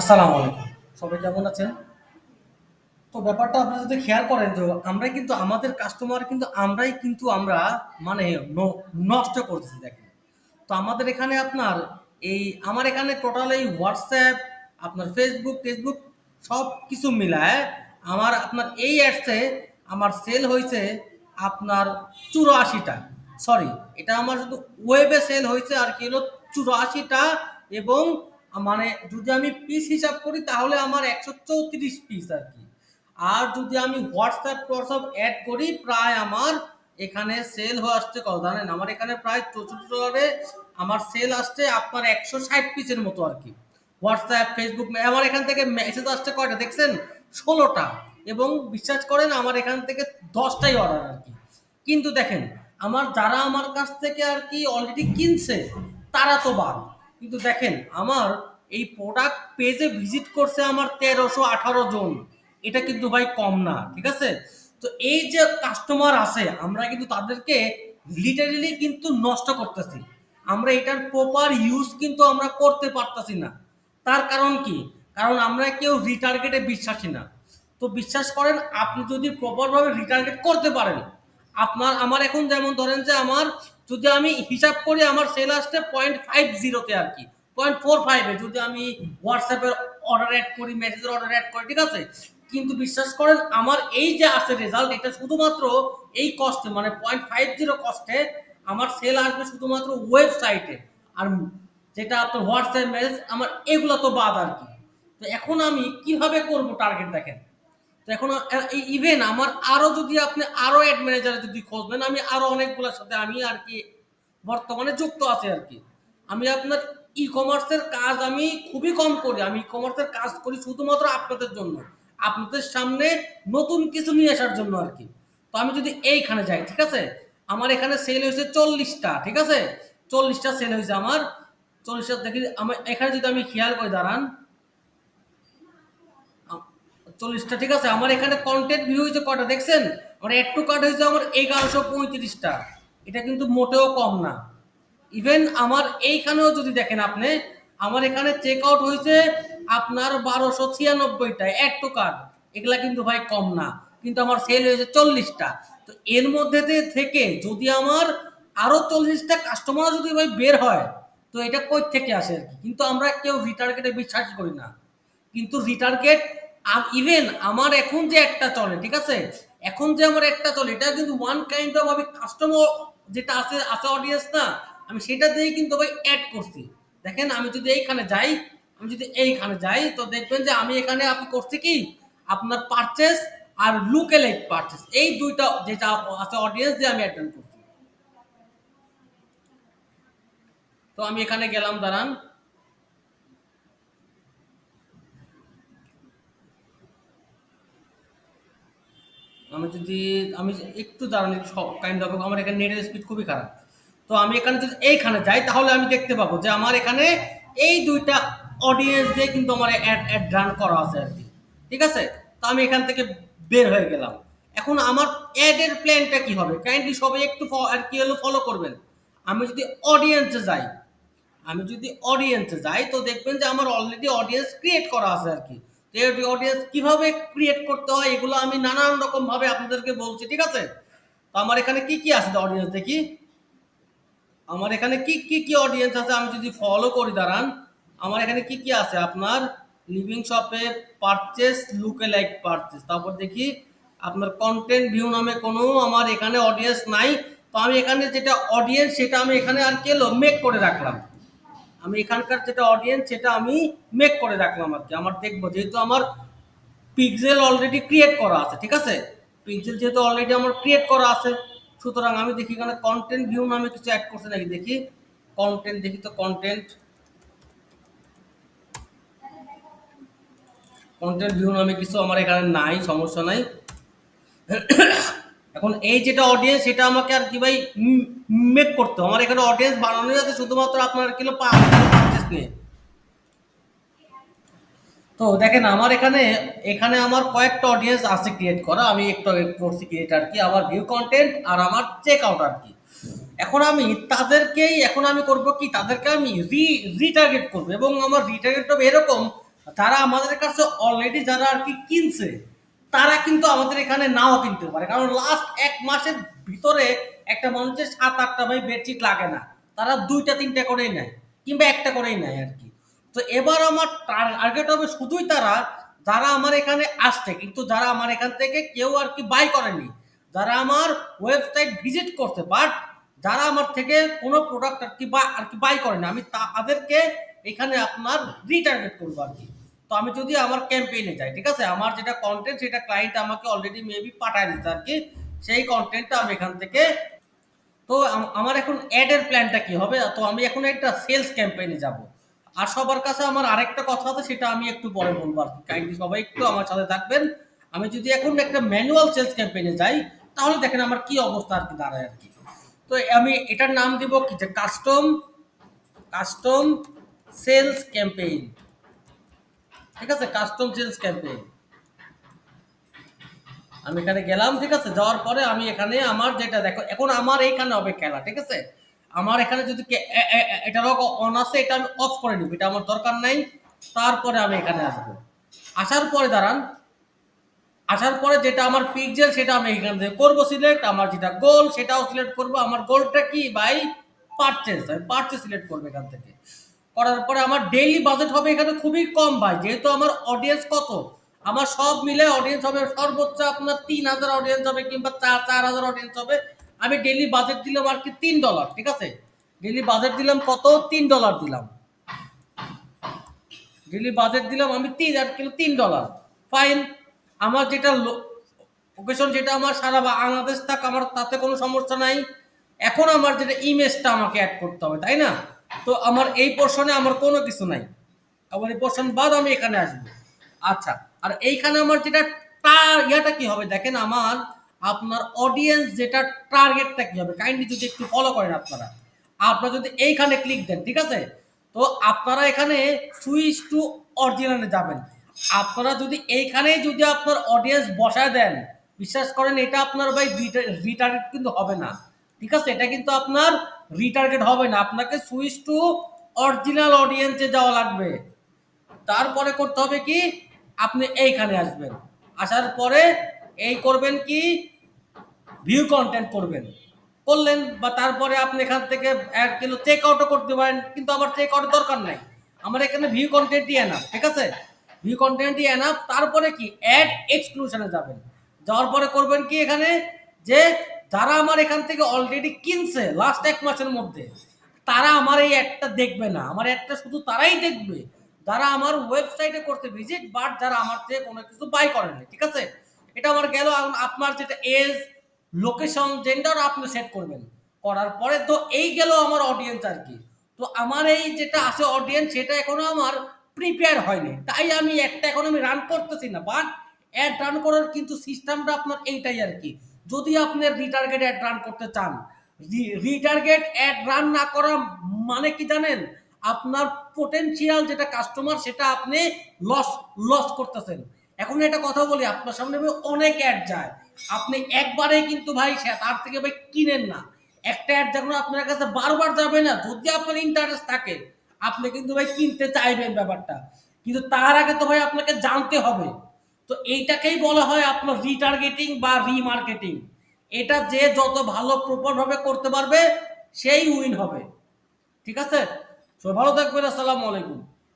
আসসালামু আলাইকুম। সবাই কেমন আছেন? তো ব্যাপারটা আপনারা যদি খেয়াল করেন তো আমরা কিন্তু আমাদের কাস্টমার কিন্তু আমরাই কিন্তু আমরা মানে নষ্ট করতেছি, দেখেন। তো আমাদের এখানে আপনার এই, আমার এখানে টোটাল এই হোয়াটসঅ্যাপ আপনার ফেসবুক টেসবুক সব কিছু মিলায় আমার আপনার এই অ্যাডসে আমার সেল হয়েছে আপনার চুরাশিটা। সরি এটা আমার শুধু ওয়েবে সেল হয়েছে আর কি হলো চুরাশিটা এবং মানে যদি আমি পিস হিসাব করি, তাহলে আমার একশো চৌত্রিশ পিস আর কি। আর যদি আমি হোয়াটসঅ্যাপ হোয়াটসঅ্যাপ অ্যাড করি, প্রায় আমার এখানে সেল হয়ে আসছে কত জানেন? আমার এখানে প্রায় চৌষট্টি ডলারে আমার সেল আসছে আপনার একশো ষাট পিসের মতো আর কি। হোয়াটসঅ্যাপ ফেসবুক আমার এখান থেকে মেসেজ আসছে কয়টা দেখছেন? ষোলোটা। এবং বিশ্বাস করেন, আমার এখান থেকে দশটাই অর্ডার আর কি। কিন্তু দেখেন, আমার যারা আমার কাছ থেকে আর কি অলরেডি কিনছে, তারা তো বাদ। কিন্তু দেখেন, আমার এই প্রোডাক্ট পেজে ভিজিট করছে আমার তেরোশো আঠারো জন। এটা কিন্তু ভাই কম না, ঠিক আছে? তো এই যে কাস্টমার আছে, আমরা কিন্তু তাদেরকে লিটারেলি কিন্তু নষ্ট করতেছি। আমরা এটার প্রপার ইউজ কিন্তু আমরা করতে পারতাছি না। তার কারণ কি? কারণ আমরা কেউ রিটার্গেটে বিশ্বাসী না। তো বিশ্বাস করেন, আপনি যদি প্রপারভাবে রিটার্গেট করতে পারেন, আপনার, আমার এখন যেমন ধরেন যে আমার যদি আমি হিসাব করি আমার সেল আসছে পয়েন্ট ফাইভ জিরোতে আর কি পয়েন্ট ফোর ফাইভে যদি আমি হোয়াটসঅ্যাপের অর্ডার অ্যাড করি মেসেজের অর্ডার অ্যাড করি, ঠিক আছে? কিন্তু বিশ্বাস করেন, আমার এই যে আসে রেজাল্ট এটা শুধুমাত্র এই কস্টে মানে পয়েন্ট ফাইভ জিরো কস্টে আমার সেল আসবে শুধুমাত্র ওয়েবসাইটে আর যেটা আপনার হোয়াটসঅ্যাপ মেসেজ আমার এগুলো তো বাদ আর কি। তো এখন আমি কীভাবে করব টার্গেট দেখেন? এখন ইভেন আমার আরও যদি আপনি আরও অ্যাড ম্যানেজার যদি খোঁজবেন, আমি আরও অনেকগুলোর সাথে আমি আর কি বর্তমানে যুক্ত আছে আর কি। আমি আপনার ই কমার্সের কাজ আমি খুবই কম করি। আমি ই কমার্সের কাজ করি শুধুমাত্র আপনাদের জন্য। আপনাদের সামনে নতুন কিছু নিয়ে আসার জন্য আর কি। তো আমি যদি এইখানে যাই, ঠিক আছে? আমার এখানে সেল হয়েছে চল্লিশটা, ঠিক আছে? চল্লিশটা সেল হয়েছে আমার। চল্লিশটা দেখি, আমার এখানে যদি আমি খেয়াল করে, দাঁড়ান। চল্লিশটা, ঠিক আছে? আমার এখানে কন্টেন্ট ভিউ হয়েছে কটা, দেখছেন? আমার একটু কার্ড হয়েছে আমার এগারোশো পঁয়ত্রিশটা। এটা কিন্তু মোটেও কম না। ইভেন আমার এইখানেও যদি দেখেন আপনি, আমার এখানে চেক আউট হয়েছে আপনার বারোশো ছিয়ানব্বইটা অ্যাড টু কার্ড এগুলা কিন্তু ভাই কম না, কিন্তু আমার সেল হয়েছে চল্লিশটা। তো এর মধ্যে থেকে যদি আমার আরও চল্লিশটা কাস্টমার যদি ভাই বের হয়, তো এটা কই থেকে আসে আর কি? কিন্তু আমরা কেউ রিটার্গেটে বিশ্বাস করি না। কিন্তু রিটার্গেট ইভেন আমার এখন যে একটা চলে, ঠিক আছে? এখন যে আমার একটা চলে, এটা কিন্তু ওয়ান কাইন্ড অফ আমি কাস্টমার যেটা আছে আছে অডিয়েন্স না, আমি সেটা দিয়ে কিন্তু ভাই অ্যাড করছি। দেখেন, আমি যদি এইখানে যাই, আমি যদি এইখানে যাই, তো দেখবেন যে আমি এখানে আপনি করছি কি? আপনার পারচেস আর লুকে লাইক পারচেস এই দুইটা যেটা আছে অডিয়েন্স দিয়ে আমি অ্যাটেন্ড করছি। তো আমি এখানে গেলাম, দাঁড়ান। আমি যদি, আমি একটু দাঁড়ান কাইন্ড অফ আমার এখানে নেটের স্পিড খুবই খারাপ। তো আমি এখানে যদি এইখানে যাই, তাহলে আমি দেখতে পাবো যে আমার এখানে এই দুইটা অডিয়েন্স দিয়ে কিন্তু আমার অ্যাড অ্যাড রান করা আছে আর কি। ঠিক আছে? তো আমি এখান থেকে বের হয়ে গেলাম। এখন আমার অ্যাডের প্ল্যানটা কি হবে? কাইন্ডলি সবাই একটু আর কি হলো ফলো করবেন। আমি যদি অডিয়েন্সে যাই, আমি যদি অডিয়েন্সে যাই, তো দেখবেন যে আমার অলরেডি অডিয়েন্স ক্রিয়েট করা আছে আর কি। তো অডিয়েন্স কীভাবে ক্রিয়েট করতে হয়, এগুলো আমি নানান রকম ভাবে আপনাদেরকে বলছি, ঠিক আছে? তো আমার এখানে কি কি আছে অডিয়েন্স দেখি? আমার এখানে কি কি কি অডিয়েন্স আছে আমি যদি ফলো করি, দাঁড়ান। আমার এখানে কি কি আছে? আপনার লিভিং শপে পারচেস লুকে লাইক পারচেস তারপর দেখি, আপনার কন্টেন্ট ভিউ নামে কোনো আমার এখানে অডিয়েন্স নাই। তো আমি এখানে যেটা অডিয়েন্স সেটা আমি এখানে আর কি মেক করে রাখলাম। আমি এখানকার যেটা অডিয়েন্স সেটা আমি মেক করে রাখলাম আর কি। আমার দেখব, যেহেতু আমার পিক্সেল অলরেডি ক্রিয়েট করা আছে, ঠিক আছে? পিক্সেল যেহেতু অলরেডি আমার ক্রিয়েট করা আছে, সুতরাং আমি দেখি এখানে কন্টেন্ট ভিউ নামে কিছু অ্যাড করছে নাকি? দেখি কন্টেন্ট দেখি তো কন্টেন্ট কন্টেন্ট ভিউ নামে কিছু আমার এখানে নাই, সমস্যা নাই। এখন এই যেটা অডিয়েন্স সেটা আমাকে আর কি ভাই মেক করতে। আমার এখানে অডিয়েন্স বানানো যাচ্ছে শুধুমাত্র আপনার কিলো পারচেস নিয়ে। তো দেখেন, আমার এখানে এখানে আমার কয়েকটা অডিয়েন্স আছে ক্রিয়েট করা। আমি একটু করছি ক্রিয়েট আর কি, আমার ভিউ কন্টেন্ট আর আমার চেক আউট আর কি। এখন আমি তাদেরকেই, এখন আমি করব কি, তাদেরকে আমি রি রিটার্গেট করব। এবং আমার রিটার্গেট এরকম তারা আমাদের কাছে অলরেডি যারা আর কি কিনছে তারা কিন্তু আমাদের এখানে নাও কিনতে পারে। কারণ লাস্ট এক মাসের ভিতরে একটা মানুষের সাত, আটটা ভাই বেডশিট লাগে না। তারা দুইটা, তিনটা করেই নেয়, কিংবা একটা করেই নেয় আর কি। তো এবার আমার টার্গেট হবে শুধুই তারা, যারা আমার এখানে আসছে। কিন্তু যারা আমার এখান থেকে কেউ আর কি বাই করেনি, যারা আমার ওয়েবসাইট ভিজিট করছে বাট যারা আমার থেকে কোনো প্রোডাক্ট আর কি বা, আর কি বাই করে না, আমি তাদেরকে এখানে আপনার রিটার্গেট করব আর কি। তো আমি যদি আমার ক্যাম্পেইনে যাই, ঠিক আছে? আমার যেটা কন্টেন্ট সেটা ক্লায়েন্ট আমাকে অলরেডি মেবি পাঠায় দিচ্ছে আর কি, সেই কন্টেন্টটা আমি এখান থেকে, তো আমার এখন অ্যাডের প্ল্যানটা কি হবে? তো আমি এখন একটা সেলস ক্যাম্পেইনে যাব। আর সবার কাছে আমার আরেকটা কথা আছে, সেটা আমি একটু পরে বলব আর কি। কাইন্ডলি সবাই একটু আমার সাথে থাকবেন। আমি যদি এখন একটা ম্যানুয়াল সেলস ক্যাম্পেইনে যাই, তাহলে দেখেন আমার কি অবস্থা আর কি দাঁড়ায় আর কি। তো আমি এটার নাম দিব কি? যে কাস্টম কাস্টম সেলস ক্যাম্পেইন ঠিক আছে কাস্টম সেলস ক্যাম্পেইন আমি এখানে গেলাম, ঠিক আছে, যাওয়ার পরে আমি এখানে আমার যেটা দেখো, এখন আমার এইখানে হবে খেলা, ঠিক আছে? আমার এখানে যদি এটা অন আছে, এটা আমি অফ করে নিব, এটা আমার দরকার নাই, তারপরে আমি এখানে আসব। আসার পরে দাঁড়ান, আসার পরে যেটা আমার পিকজেল সেটা আমি এখান থেকে করব সিলেক্ট আমার যেটা গোল সেটাও সিলেক্ট করব, আমার গোলটা কি ভাই? পারচেস আমি সিলেক্ট করব এখান থেকে। করার পরে আমার ডেইলি বাজেট হবে এখানে খুবই কম ভাই। যেহেতু আমার অডিয়েন্স কত? আমার সব মিলে অডিয়েন্স হবে সর্বোচ্চ আপনার তিন হাজার অডিয়েন্স হবে কিংবা চার চার হাজার অডিয়েন্স হবে। আমি ডেইলি বাজেট দিলাম আর কি তিন ডলার ঠিক আছে? ডেইলি বাজেট দিলাম কত? তিন ডলার দিলাম। ডেইলি বাজেট দিলাম আমি তিন আর কিলো তিন ডলার ফাইন আমার যেটা লোকেশন যেটা আমার সারা বাংলাদেশ থাক, আমার তাতে কোনো সমস্যা নাই। এখন আমার যেটা ইমেজটা আমাকে অ্যাড করতে হবে, তাই না? তো আমার এই পোর্শনে আমার কোনো কিছু নাই। আমার এই পোর্শন বাদ আমি এখানে আসব। আচ্ছা আর এইখানে আমার যেটা টার ইয়াটা কি হবে? দেখেন আমার, আপনার অডিয়েন্স যেটা টার্গেটটা কি হবে? কাইন্ডলি যদি একটু ফলো করেন আপনারা। আপনারা যদি এইখানে ক্লিক দেন, ঠিক আছে? তো আপনারা এখানে সুইচ টু অরিজিনালে যাবেন। আপনারা যদি এইখানেই যদি আপনার অডিয়েন্স বসায় দেন, বিশ্বাস করেন এটা আপনার ভাই রিটার্গেট কিন্তু হবে না। ঠিক আছে? এটা কিন্তু আপনার রিটার্গেট হবে না, আপনাকে সুইচ টু অরিজিনাল অডিয়েন্সে যাওয়া লাগবে। তারপরে করতে হবে কি? আপনি এইখানে আসবেন। আসার পরে এই করবেন কি? ভিউ কন্টেন্ট করবেন। করলেন বা তারপরে আপনি এখান থেকে এক কিলো চেক আউটও করতে পারেন, কিন্তু আমার চেক আউট দরকার নাই। আমার এখানে ভিউ কন্টেন্টই এনাফ ঠিক আছে? ভিউ কন্টেন্টই এনাফ তারপরে কি? অ্যাড এক্সক্লুশনে যাবেন। যাওয়ার পরে করবেন কি এখানে? যে যারা আমার এখান থেকে অলরেডি কিনছে লাস্ট এক মাসের মধ্যে, তারা আমার এই অ্যাডটা দেখবে না। আমার অ্যাডটা শুধু তারাই দেখবে। যারা আমার ওয়েবসাইটে করতে ভিজিট বাট যারা আমার থেকে কোনো কিছু বাই করেনি ঠিক আছে? এটা আমার গেল আপনার যেটা এজ লোকেশন জেন্ডার আপনি সেট করবেন। করার পরে তো এই গেল আমার অডিয়েন্স আর কি। তো আমার এই যেটা আছে অডিয়েন্স সেটা এখনও আমার প্রিপেয়ার হয়নি। তাই আমি একটা এখন আমি রান করতেছি না। বাট অ্যাড রান করার কিন্তু সিস্টেমটা আপনার এইটাই আর কি। যদি আপনি রিটার্গেট অ্যাড রান করতে চান রিটার্গেট অ্যাড রান না করা মানে কি জানেন? আপনার পোটেনশিয়াল যেটা কাস্টমার সেটা আপনি লস লস করতেছেন। এখন একটা কথা বলি, আপনার সামনে ভাই অনেক অ্যাড যায়। আপনি একবারে কিন্তু ভাই তার থেকে ভাই কিনেন না। একটা অ্যাড যখন আপনার কাছে বারবার যাবে না, যদি আপনার ইন্টারেস্ট থাকে, আপনি কিন্তু ভাই কিনতে চাইবেন ব্যাপারটা। কিন্তু তার আগে তো ভাই আপনাকে জানতে হবে। তো এইটাকেই বলা হয় আপনার রিটার্গেটিং বা রিমার্কেটিং এটা যে যত ভালো প্রপার ভাবে করতে পারবে, সেই উইন হবে। ঠিক আছে? সবাই ভালো থাকবেন, আসসালামু আলাইকুম।